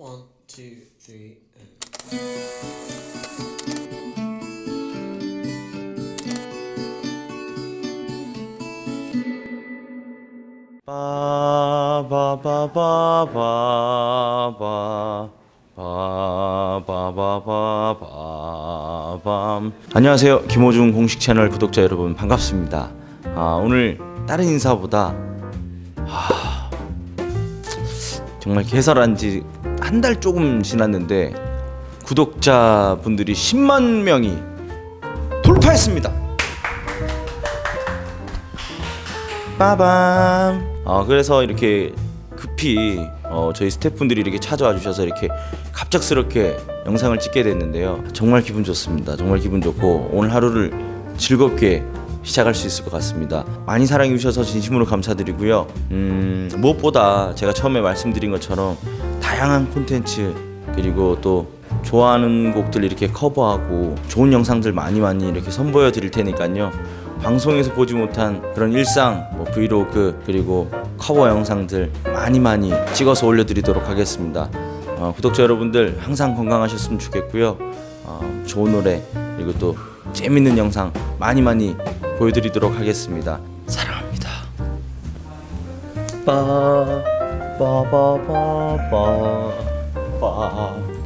One, two, three, and. 안녕하세요 김호중 공식 채널 구독자 여러분 반갑습니다 아, 오늘 다른 인사보다 아, 정말 개설한 지 한 달 조금 지났는데 구독자분들이 10만 명이 돌파했습니다 빠밤. 아 그래서 이렇게 급히 어, 저희 스태프분들이 이렇게 찾아와 주셔서 이렇게 갑작스럽게 영상을 찍게 됐는데요. 정말 기분 좋습니다. 정말 기분 좋고 오늘 하루를 즐겁게 시작할 수 있을 것 같습니다. 많이 사랑해 주셔서 진심으로 감사드리고요. 음, 무엇보다 제가 처음에 말씀드린 것처럼 다양한 콘텐츠 그리고 또 좋아하는 곡들 이렇게 커버하고 좋은 영상들 많이 많이 이렇게 선보여 드릴 테니까요. 방송에서 보지 못한 그런 일상, 뭐 브이로그 그리고 커버 영상들 많이 많이 찍어서 올려드리도록 하겠습니다. 어, 구독자 여러분들 항상 건강하셨으면 좋겠고요. 어, 좋은 노래 그리고 또 재밌는 영상 많이 많이 보여드리도록 하겠습니다. 사랑합니다. 빠 爸爸爸爸爸。